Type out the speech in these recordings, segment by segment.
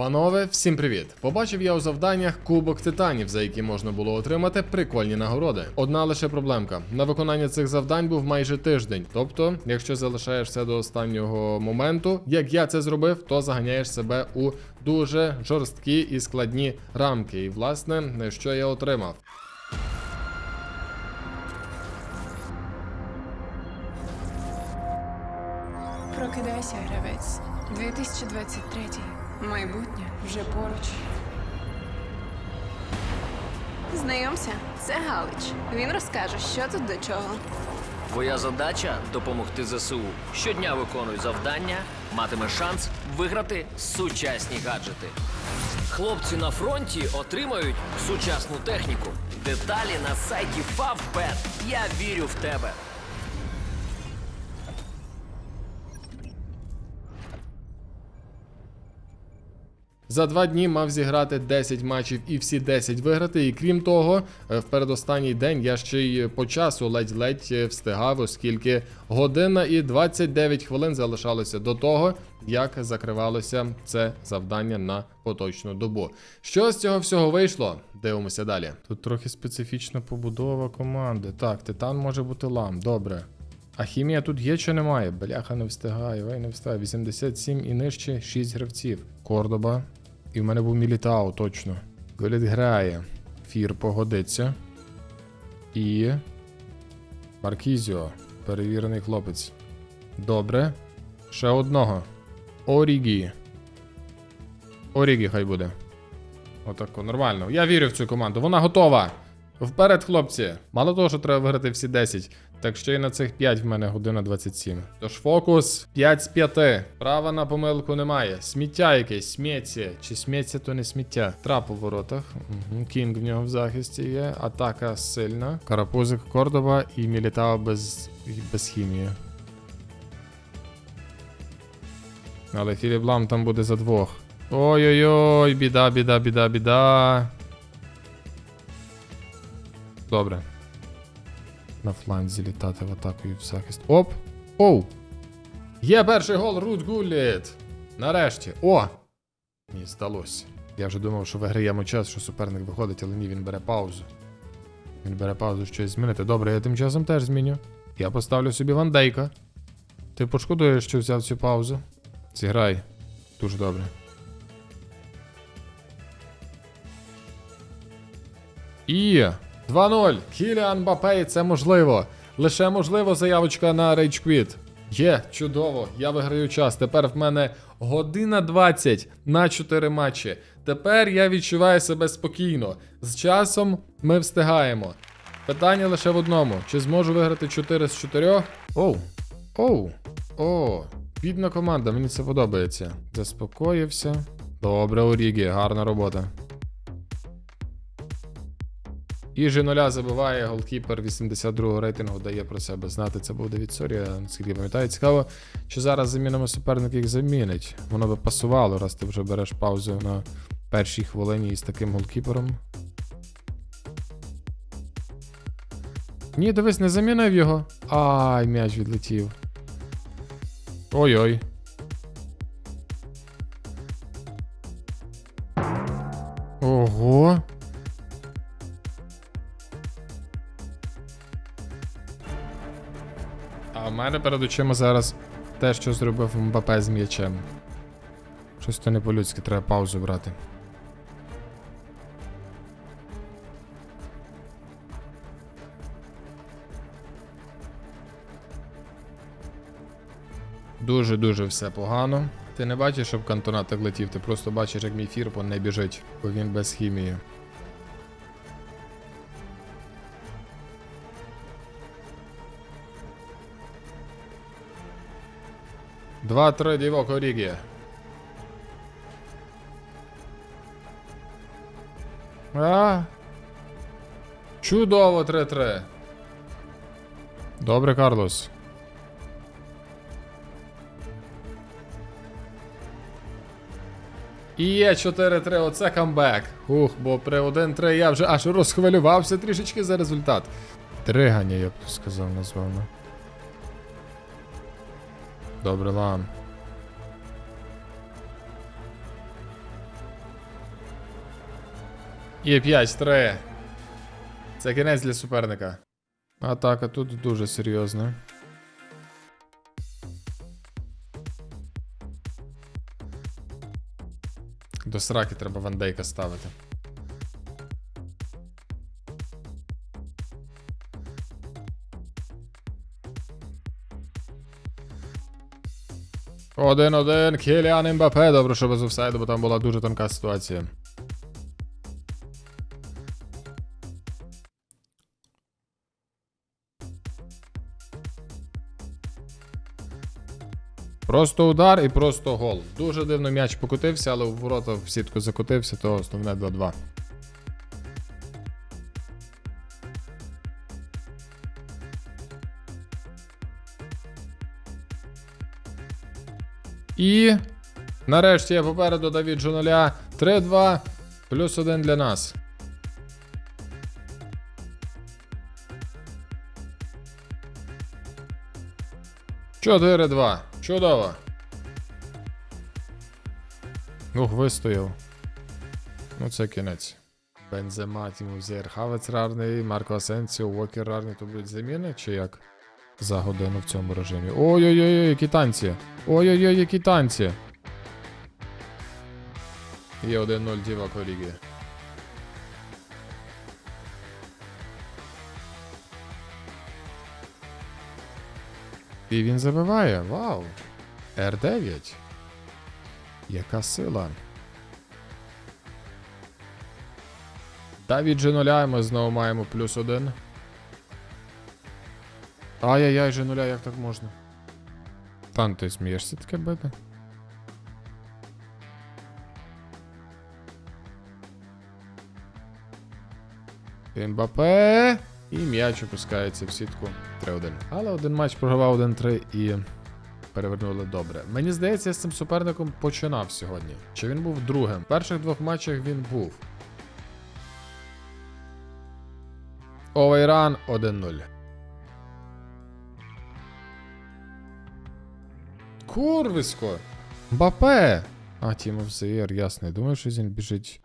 Панове, всім привіт! Побачив я у завданнях кубок титанів, за які можна було отримати прикольні нагороди. Одна лише проблемка: на виконання цих завдань був майже тиждень. Тобто, якщо залишаєшся до останнього моменту, як я це зробив, то заганяєш себе у дуже жорсткі і складні рамки. І власне, що я отримав? Прокидайся, гравець. 2023. Майбутнє вже поруч. Знайомся, це Галич. Він розкаже, що тут до чого. Твоя задача допомогти ЗСУ. Щодня виконуй завдання, матимеш шанс виграти сучасні гаджети. Хлопці на фронті отримають сучасну техніку. Деталі на сайті Favbet. Я вірю в тебе. За два дні мав зіграти 10 матчів і всі 10 виграти. І крім того, е, в передостанній день я ще й по часу ледь-ледь е, встигав, оскільки година і 29 хвилин залишалося до того, як закривалося це завдання на поточну добу. Що з цього всього вийшло? Дивимося далі. Тут трохи специфічна побудова команди. Так, титан може бути лам, добре. А хімія тут є чи немає? Бляха не встигає, ой, не встигає. 87 і нижче 6 гравців. Кордоба. І в мене був Мілітау, точно. Голіт грає. Фір погодиться. І. Маркізіо. Перевірений хлопець. Добре. Ще одного. Орігі. Орігі хай буде. Отако, нормально. Я вірю в цю команду. Вона готова. Вперед, хлопці. Мало того, що треба виграти всі 10. Так що і на цих 5 в мене година 27. Тож фокус 5 з 5. Права на помилку немає. Сміття якесь, сміття. Чи сміття, то не сміття. Трап у воротах. Угу. Кінг в нього в захисті є. Атака сильна. Карапузик Кордова і Мілітао без, без хімії. Але Філіп Лам там буде за двох. Ой-ой-ой, біда, біда, біда, біда. Добре. На фланзі літати в атаку і в захист. Оп! Оу! Є перший гол Рут Гулліт! Нарешті. О! Мені здалося. Я вже думав, що виграємо час, що суперник виходить, але ні, він бере паузу. Він бере паузу щось змінити. Добре, я тим часом теж зміню. Я поставлю собі Вандейка. Ти пошкодуєш, що взяв цю паузу? Зіграй. Дуже добре. І 2-0. Кіліан Бапей, це можливо. Лише можливо заявочка на Rage Quit. Є, чудово, я виграю час. Тепер в мене година 20 на 4 матчі. Тепер я відчуваю себе спокійно. З часом ми встигаємо. Питання лише в одному: чи зможу виграти 4 з 4? Оу. Оу. О, бідна команда, мені це подобається. Заспокоївся. Добре, Орігі, гарна робота. І же нуля забиває голкіпер 82 рейтингу, дає про себе знати. Це був Давід Сорія, наскільки пам'ятаю. Цікаво, чи зараз замінимо суперник їх замінить. Воно би пасувало, раз ти вже береш паузу на першій хвилині із таким голкіпером. Ні, дивись, не замінив його. Ай, м'яч відлетів. Ой-ой. Ого. В мене перед очима зараз те, що зробив Мбапе з м'ячем. Щось то не по-людськи, треба паузу брати. Дуже-дуже все погано. Ти не бачиш, щоб кантона так летів, ти просто бачиш, як мій фірпо не біжить, бо він без хімії. Два-три дівок Орігі. А. Чудово 3-3. Добре, Карлос. І є 4-3, оце камбек. Ух, бо при 1-3 я вже аж розхвилювався трішечки за результат. Тригання, я б сказав, назвав. Добре, ладно. І 5-3. Це кінець для суперника. Атака тут дуже серйозна. До сраки треба вандейка ставити. Один-один, Кіліан Мбапе. Добре, що без офсайду, бо там була дуже тонка ситуація. Просто удар і просто гол. Дуже дивно м'яч покотився, але в ворота в сітку закотився, то основне 2-2. І нарешті я попереду Давід Жоноля. 3-2 плюс 1 для нас. Чотири два. Чудово. Ух, вистояв. Ну, це кінець. Бензема, Тімузер, Хавець рарний, Марко Асенсіо, Уокер рарний, то будуть заміни, чи як? За годину в цьому режимі. Ой-ой-ой, які танці. Ой-ой-ой, які танці. Є 1-0 Діва Корігі. І він забиває. Вау. Р9. Яка сила. Давід G0, ми знову маємо плюс один. Ай-яй-яй, G0, як так можна? Тан, ти смієшся таке бити? Мбапе. І м'яч опускається в сітку 3-1. Але один матч програвав 1-3 і перевернули добре. Мені здається, я з цим суперником починав сьогодні. Чи він був другим? В перших двох матчах він був. Овейран 1-0. Курвисько! Мбапе! А, Тімов Заєр, ясно. Я думаю, що він біжить.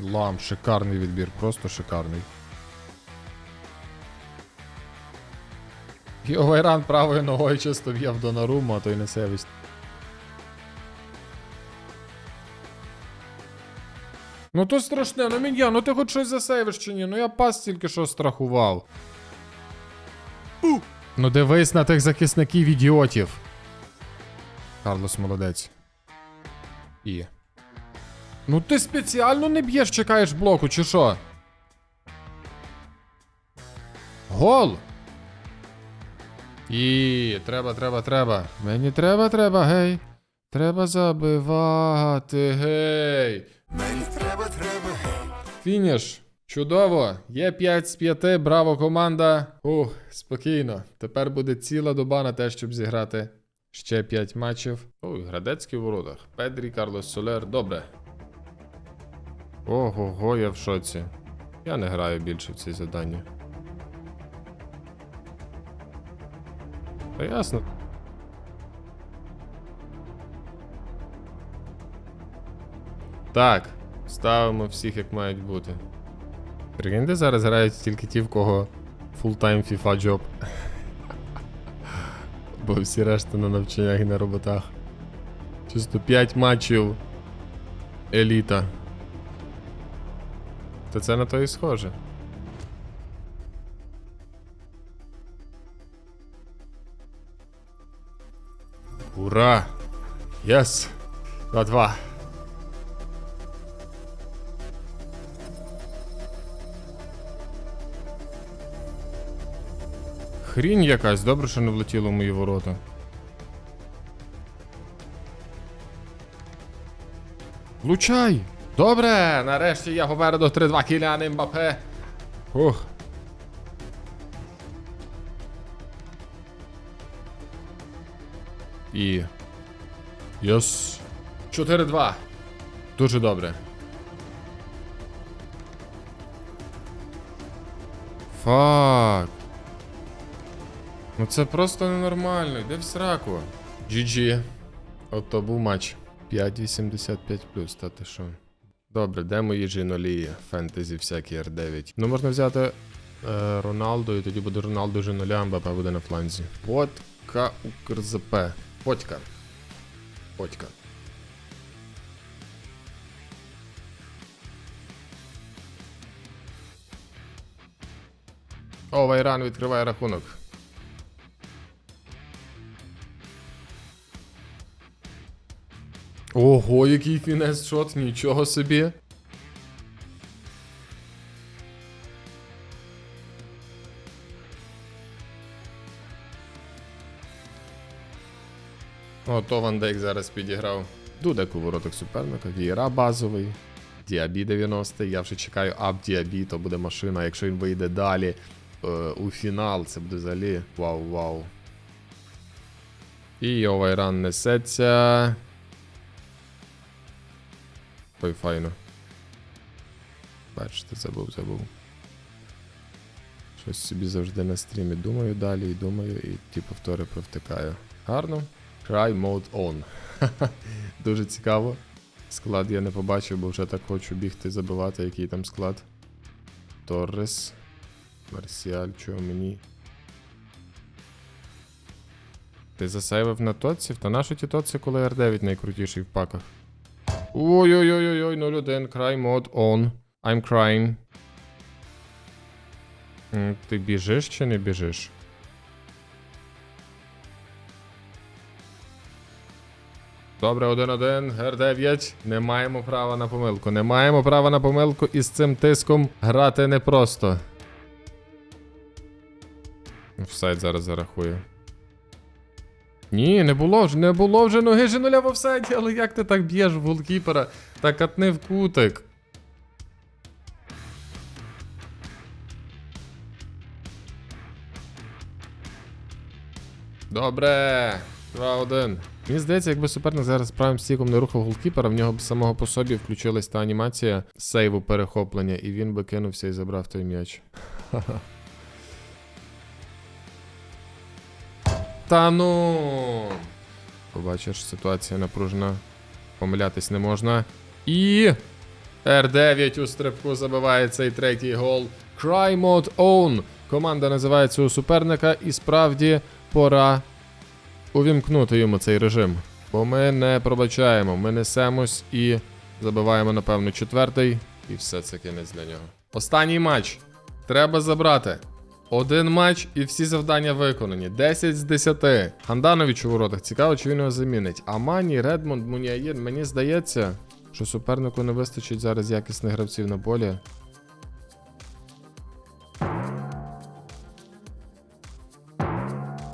Лам, шикарний відбір, просто шикарний. І Овайран правою ногою чисто в'яв до Наруму, а то й не сейвись. Ну то страшне, ну Мін'я, ну ти хоч щось засейвиш чи ні? Ну я пас тільки що страхував. Ну дивись на тих захисників ідіотів. Карлос молодець. І. Ну ти спеціально не б'єш, чекаєш блоку, чи що? Гол! І треба, треба, треба. Мені треба, треба, гей. Треба забивати, гей. Мені треба, треба, гей. Фініш. Чудово. Є 5 з 5, браво, команда. Ух, спокійно. Тепер буде ціла доба на те, щоб зіграти ще 5 матчів. Ой, Градецький в воротах. Педрі, Карлос Солер. Добре. Ого-го, я в шоці. Я не граю більше в ці завдання. Та ясно. Так, ставимо всіх як мають бути. Прикиньте, зараз грають тільки ті, в кого full-time FIFA job. Бо всі решта на навчаннях і на роботах. Чисто 5 матчів. Еліта. Та це на то і схоже. Ура! Єс! 2-2. Хрінь якась, добре, що не влетіло в мої ворота. Влучай! Добре! Нарешті я попереду 3-2 Кілян Мбапе. Ух. І. Йос. 4-2. Дуже добре. Фак. Ну це просто ненормально, йди в сраку. GG. От то був матч. 5,85 та ти що? Добре, де мої жінолії? Фентезі всякі R9. Ну можна взяти е, Роналду, і тоді буде Роналду жіноля, МБП буде на фланзі. Потка УКРЗП. Потька. Потька. О, Вайран відкриває рахунок. Ого, який фінес шот, нічого собі. О, то Ван Дейк зараз підіграв. Дудек у воротах суперника, Вієра базовий. Діабі 90. Я вже чекаю ап Діабі, то буде машина. Якщо він вийде далі е, у фінал, це буде взагалі вау-вау. І Овайран несеться. Ой, файно. Бачите, забув, забув. Щось собі завжди на стрімі думаю далі і думаю, і ті повтори провтикаю. Гарно. Cry Mode On. Дуже цікаво. Склад я не побачив, бо вже так хочу бігти забивати, який там склад. Торрес. Марсіаль, чого мені. Ти засейвив на тоців? Та нащо ті тоці, коли R9 найкрутіший в паках? Ой-ой-ой-ой, 01, cry mode on. I'm crying. Ти біжиш чи не біжиш? Добре, 1-1, Р9. Не маємо права на помилку. Не маємо права на помилку і з цим тиском грати непросто. Офсайд зараз зарахує. Ні, не було ж, не було вже ноги Жинуля в офсайді, але як ти так б'єш в голкіпера та катни в кутик? Добре. 2-1. Мені здається, якби суперник зараз правим стіком не рухав голкіпера, в нього б самого по собі включилась та анімація сейву перехоплення, і він би кинувся і забрав той м'яч. Ха-ха. Та ну. Побачиш, ситуація напружена. Помилятись не можна. І. R9 у стрибку забиває цей третій гол. Cry Mode Own. Команда називається у суперника, і справді пора увімкнути йому цей режим. Бо ми не пробачаємо, ми несемось і забиваємо, напевно, четвертий, і все це кінець для нього. Останній матч. Треба забрати. Один матч і всі завдання виконані. 10 з 10. Ханданович у воротах. Цікаво, чи він його замінить. Амані, Редмонд, Муніаїн. Мені здається, що супернику не вистачить зараз якісних гравців на полі.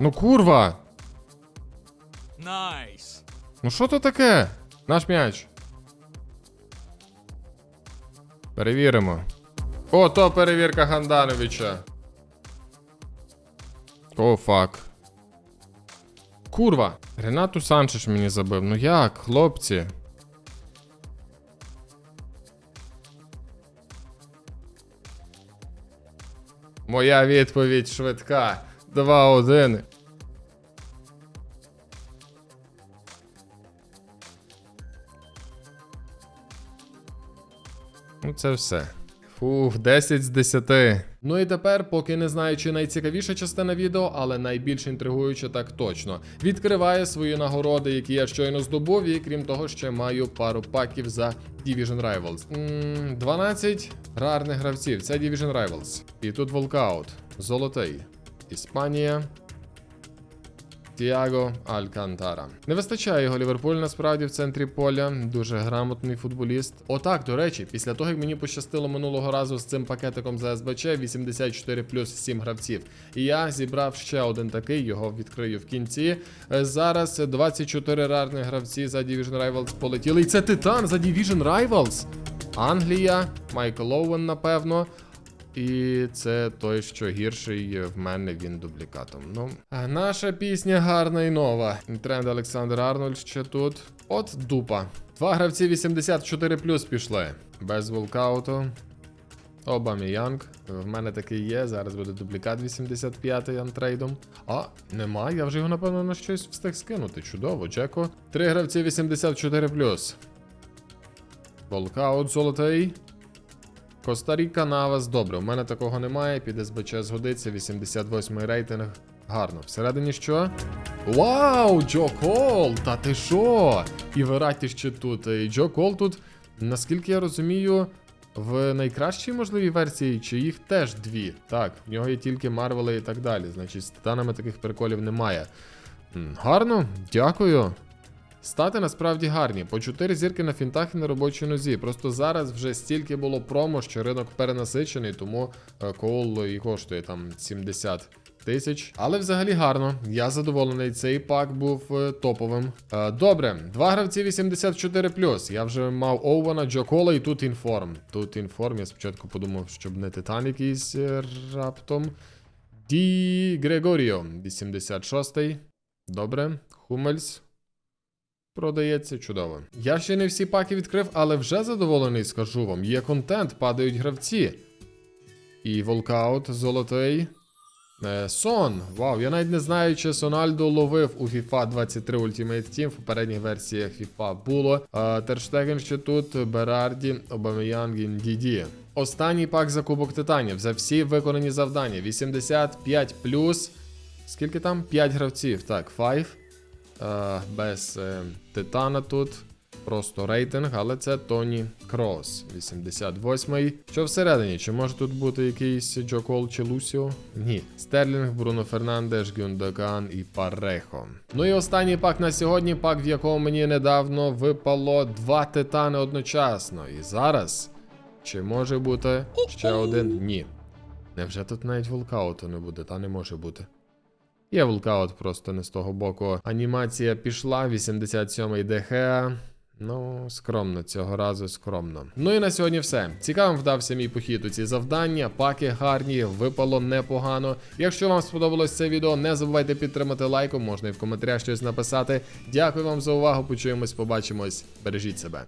Ну курва! Найс. Ну що то таке? Наш м'яч. Перевіримо. О, то перевірка Гандановича. О, фак. Курва. Ренату Санчеш мені забив. Ну як, хлопці? Моя відповідь швидка. 2-1. Ну, це все. Фух, 10 з 10. Ну і тепер, поки не знаю, чи найцікавіша частина відео, але найбільш інтригуюча так точно. Відкриває свої нагороди, які я щойно здобув, і крім того, ще маю пару паків за Division Rivals. м 12 рарних гравців. Це Division Rivals. І тут волкаут. Золотий. Іспанія. Тіаго Алькантара. Не вистачає його Ліверпуль насправді в центрі поля. Дуже грамотний футболіст. Отак, до речі, після того, як мені пощастило минулого разу з цим пакетиком за СБЧ 84 плюс 7 гравців. І я зібрав ще один такий, його відкрию в кінці. Е, Зараз 24 рарних гравці за Division Rivals полетіли. І це Титан за Division Rivals. Англія, Майкл Оуен, напевно. І це той, що гірший в мене він дублікатом. Ну, а наша пісня гарна і нова. Тренд Олександр Арнольд ще тут. От дупа. Два гравці 84 плюс пішли. Без волкауту. Обаміянг. В мене такий є. Зараз буде дублікат 85-й антрейдом. А, нема, я вже його, напевно, на щось встиг скинути. Чудово, Джеко. Три гравці 84. Волкаут золотий. Коста-Ріка Навас. Добре, у мене такого немає. Під СБЧ згодиться. 88 рейтинг. Гарно. Всередині що? Вау, Джо Кол! Та ти що? І Вераті ще тут. І Джо Кол тут, наскільки я розумію, в найкращій можливій версії, чи їх теж дві. Так, в нього є тільки Марвели і так далі. Значить, з титанами таких приколів немає. Гарно, дякую. Стати насправді гарні. По 4 зірки на фінтах і на робочій нозі. Просто зараз вже стільки було промо, що ринок перенасичений, тому е, коул і коштує там 70 тисяч. Але взагалі гарно. Я задоволений. Цей пак був е, топовим. Е, добре, два гравці 84 Я вже мав Оуена, Джо Кола і тут інформ. Тут інформ. Я спочатку подумав, щоб не титан якийсь раптом. Ді Грегоріо, 86-й. Добре. Хумельс. Продається чудово. Я ще не всі паки відкрив, але вже задоволений, скажу вам. Є контент, падають гравці. І волкаут золотий. Е, Сон. Вау, я навіть не знаю, чи Сональдо ловив у FIFA 23 Ultimate Team. В попередніх версіях FIFA було. Е, Терштеген ще тут, Берарді, Обамеянг, Діді. Останній пак за Кубок Титанів. За всі виконані завдання. 85 Скільки там? 5 гравців. Так, 5. Е, без е, Титана тут. Просто рейтинг, але це Тоні Крос, 88-й. Що всередині? Чи може тут бути якийсь Джо Кол чи Лусіо? Ні. Стерлінг, Бруно Фернандеш, Гюндаган і Парехо. Ну і останній пак на сьогодні, пак, в якому мені недавно випало два титани одночасно. І зараз. Чи може бути ще один? Ні. Невже тут навіть волкауту не буде? Та не може бути. Є вулкаут просто не з того боку. Анімація пішла, 87-й ДХ. Ну, скромно цього разу скромно. Ну і на сьогодні все. Цікавим вдався мій похід у ці завдання. Паки гарні, випало непогано. Якщо вам сподобалось це відео, не забувайте підтримати лайком, можна і в коментарях щось написати. Дякую вам за увагу. Почуємось, побачимось. Бережіть себе.